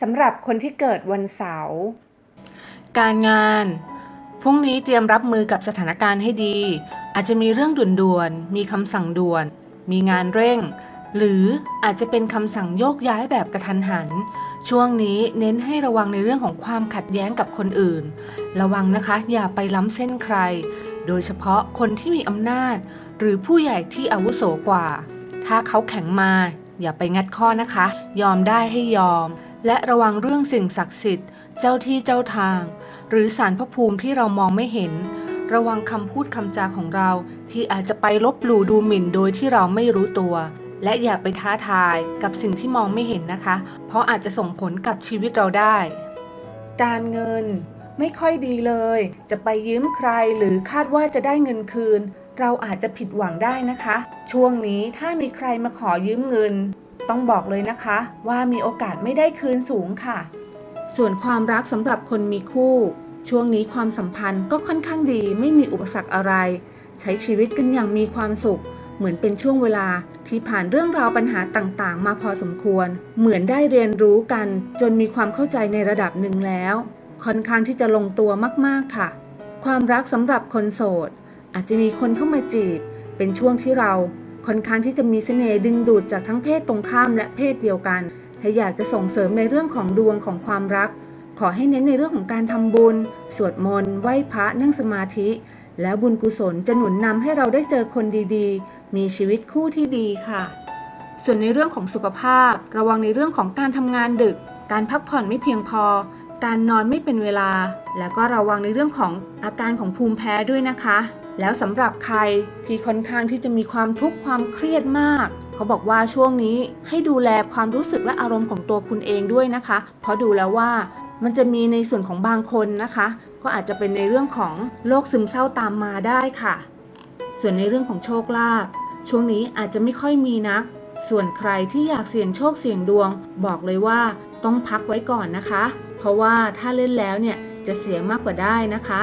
สำหรับคนที่เกิดวันเสาร์ การงาน พรุ่งนี้เตรียมรับมือกับสถานการณ์ให้ดี อาจจะมีเรื่องด่วนๆ มีคำสั่งด่วน มีงานเร่ง หรืออาจจะเป็นคำสั่งโยกย้ายแบบกระทันหัน ช่วงนี้เน้นให้ระวังในเรื่องของความขัดแย้งกับคนอื่น ระวังนะคะอย่าไปล้ำเส้นใคร โดยเฉพาะคนที่มีอำนาจ หรือผู้ใหญ่ที่อาวุโสกว่า ถ้าเขาแข็งมา อย่าไปงัดข้อนะคะ ยอมได้ให้ยอม และระวังเรื่องสิ่งศักดิ์สิทธิ์ เจ้าที่เจ้าทาง หรือสารพระภูมิที่เรามองไม่เห็น ระวังคำพูดคำจาของเรา ที่อาจจะไปลบหลู่ดูหมิ่นโดยที่เราไม่รู้ตัว และอย่าไปท้าทายกับสิ่งที่มองไม่เห็นนะคะ เพราะอาจจะส่งผลกับชีวิตเราได้ การเงินไม่ค่อยดีเลย จะไปยืมใครหรือคาดว่าจะได้เงินคืน เราอาจจะผิดหวังได้นะคะ ช่วงนี้ถ้ามีใครมาขอยืมเงิน ต้องบอกเลยนะคะว่ามีโอกาสไม่ได้คืนสูงค่ะ ส่วนความรักสำหรับคนมีคู่ ช่วงนี้ความสัมพันธ์ก็ค่อนข้างดีไม่มีอุปสรรคอะไร ใช้ชีวิตกันอย่างมีความสุข เหมือนเป็นช่วงเวลาที่ผ่านเรื่องราวปัญหาต่างๆ มาพอสมควร เหมือนได้เรียนรู้กันจนมีความเข้าใจในระดับหนึ่งแล้ว ค่อนข้างที่จะลงตัวมากๆค่ะ ความรักสำหรับคนโสด อาจจะมีคนเข้ามาจีบ เป็นช่วงที่เรา ค่อนข้างที่จะมีเสน่ห์ดึงดูดจากทั้งเพศตรงข้ามและเพศเดียวกัน ถ้าอยากจะส่งเสริมในเรื่องของดวงของความรัก ขอให้เน้นในเรื่องของการทำบุญ สวดมนต์ไหว้พระนั่งสมาธิ แล้วบุญกุศลจะหนุนนำให้เราได้เจอคนดีๆ มีชีวิตคู่ที่ดีค่ะ ส่วนในเรื่องของสุขภาพ ระวังในเรื่องของการทำงานดึก การพักผ่อนไม่เพียงพอ การนอนไม่เป็นเวลา แล้วก็ระวังในเรื่องของอาการของภูมิแพ้ด้วยนะคะ แล้วสำหรับใครที่ค่อนข้างที่จะมีความทุกข์ความเครียดมาก เขาบอกว่าช่วงนี้ให้ดูแลความรู้สึกและอารมณ์ของตัวคุณเองด้วยนะคะ เพราะดูแล้วว่ามันจะมีในส่วนของบางคนนะคะ ก็อาจจะเป็นในเรื่องของโรคซึมเศร้าตามมาได้ค่ะ ส่วนในเรื่องของโชคลาภช่วงนี้อาจจะไม่ค่อยมีนักส่วนใครที่อยากเสี่ยงโชคเสี่ยงดวง บอกเลยว่าต้องพักไว้ก่อนนะคะ เพราะว่าถ้าเล่นแล้วเนี่ยจะเสียมากกว่าได้นะคะ